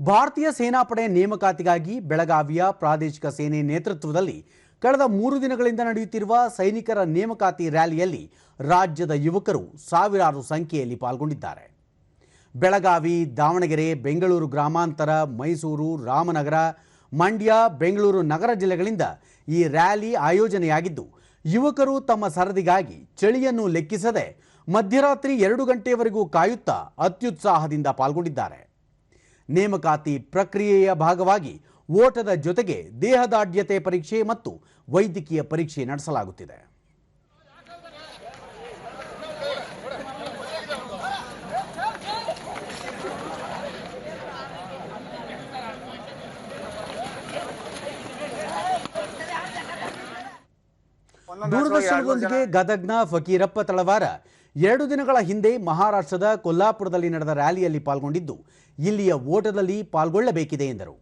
ಭಾರತೀಯ ಸೇನಾಪಡೆ ನೇಮಕಾತಿಗಾಗಿ ಬೆಳಗಾವಿಯ ಪ್ರಾದೇಶಿಕ ಸೇನೆ ನೇತೃತ್ವದಲ್ಲಿ ಕಳೆದ ಮೂರು ದಿನಗಳಿಂದ ನಡೆಯುತ್ತಿರುವ ಸೈನಿಕರ ನೇಮಕಾತಿ ರ್ಯಾಲಿಯಲ್ಲಿ ರಾಜ್ಯದ ಯುವಕರು ಸಾವಿರಾರು ಸಂಖ್ಯೆಯಲ್ಲಿ ಪಾಲ್ಗೊಂಡಿದ್ದಾರೆ. ಬೆಳಗಾವಿ, ದಾವಣಗೆರೆ, ಬೆಂಗಳೂರು ಗ್ರಾಮಾಂತರ, ಮೈಸೂರು, ರಾಮನಗರ, ಮಂಡ್ಯ, ಬೆಂಗಳೂರು ನಗರ ಜಿಲ್ಲೆಗಳಿಂದ ಈ ರ್ಯಾಲಿ ಆಯೋಜನೆಯಾಗಿದ್ದು, ಯುವಕರು ತಮ್ಮ ಸರದಿಗಾಗಿ ಚಳಿಯನ್ನು ಲೆಕ್ಕಿಸದೆ ಮಧ್ಯರಾತ್ರಿ ಎರಡು ಗಂಟೆಯವರೆಗೂ ಕಾಯುತ್ತಾ ಅತ್ಯುತ್ಸಾಹದಿಂದ ಪಾಲ್ಗೊಂಡಿದ್ದಾರೆ. ನೇಮಕಾತಿ ಪ್ರಕ್ರಿಯೆಯ ಭಾಗವಾಗಿ ಓಟದ ಜೊತೆಗೆ ದೇಹದಾಢ್ಯತೆ ಪರೀಕ್ಷೆ ಮತ್ತು ವೈದ್ಯಕೀಯ ಪರೀಕ್ಷೆ ನಡೆಸಲಾಗುತ್ತಿದೆ. ದೂರದರ್ಶನದೊಂದಿಗೆ ಗದಗ್ನ ಫಕೀರಪ್ಪ ತಳವಾರ ಎರಡು ದಿನಗಳ ಹಿಂದೆ ಮಹಾರಾಷ್ಟ್ರದ ಕೊಲ್ಲಾಪುರದಲ್ಲಿ ನಡೆದ ರ್ಯಾಲಿಯಲ್ಲಿ ಪಾಲ್ಗೊಂಡಿದ್ದು ಇಲ್ಲಿಯ ಓಟದಲ್ಲಿ ಪಾಲ್ಗೊಳ್ಳಬೇಕಿದೆ ಎಂದರು.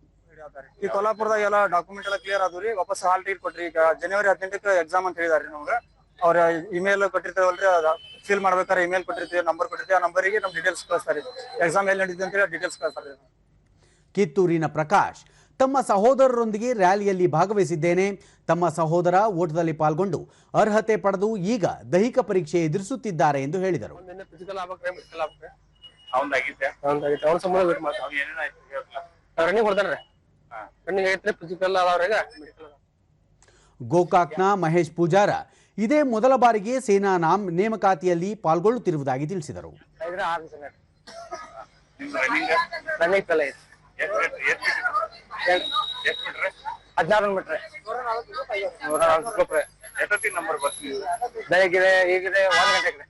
ಈ ಕೊಲ್ಲಾಪುರದಾಗ ಎಲ್ಲ ಡಾಕ್ಯುಮೆಂಟ್ ಎಲ್ಲ ಕ್ಲಿಯರ್ ಆದ್ರಿ ವಾಪಸ್ ಹಾಲ್ ಟಿಕೆಟ್ ಕೊಟ್ರಿ. ಈಗ ಜನವರಿ ಹದಿನೆಂಟಕ್ಕೆ ಎಕ್ಸಾಮ್ ಅಂತ ಹೇಳಿದಾರೆ ನಮ್ಗೆ. ಅವ್ರ ಇಮೇಲ್ ಕೊಟ್ಟಿರ್ತಾವಲ್ರಿ ಫಿಲ್ ಮಾಡ್ಬೇಕಾದ್ರೆ ಇಮೇಲ್ ಕೊಟ್ಟಿರ್ತೀವಿ ನಂಬರ್ ಕೊಟ್ಟಿರ್ತೀವಿ ಆ ನಂಬರಿಗೆ ನಮ್ ಡೀಟೇಲ್ಸ್ ಕಳಿಸ್ತಾರೆ ಎಕ್ಸಾಮ್ ಎಲ್ಲಿ ನಡೀತಿ ಅಂತ ಡೀಟೇಲ್ಸ್ ಕಳಿಸ್ತಾರೆ ಕಿತ್ತೂರಿನ ಪ್ರಕಾಶ್ ತಮ್ಮ ಸಹೋದರರೊಂದಿಗೆ ರ್ಯಾಲಿಯಲ್ಲಿ ಭಾಗವಹಿಸಿದ್ದೇನೆ. ತಮ್ಮ ಸಹೋದರ ಓಟದಲ್ಲಿ ಪಾಲ್ಗೊಂಡು ಅರ್ಹತೆ ಪಡೆದು ಈಗ ದೈಹಿಕ ಪರೀಕ್ಷೆ ಎದುರಿಸುತ್ತಿದ್ದಾರೆ ಎಂದು ಹೇಳಿದರು. ಗೋಕಾಕ್ನ ಮಹೇಶ್ ಪೂಜಾರ ಇದೇ ಮೊದಲ ಬಾರಿಗೆ ಸೇನಾ ನಾಮ್ ನೇಮಕಾತಿಯಲ್ಲಿ ಪಾಲ್ಗೊಳ್ಳುತ್ತಿರುವುದಾಗಿ ತಿಳಿಸಿದರು. ಎಷ್ಟ್ ಬಿಟ್ರೆ? ಹದಿನಾರು ಮೀಟ್ರ್ ನೂರ ನಾಲ್ಕು ರೂಪಾಯಿ ಎಷ್ಟೊತ್ತಿನ ನಂಬರ್ ಬರ್ತೀವಿ? ಬೆಳಗ್ಗೆ ಈಗಿದೆ ಒಂದು ಗಂಟೆಗೆ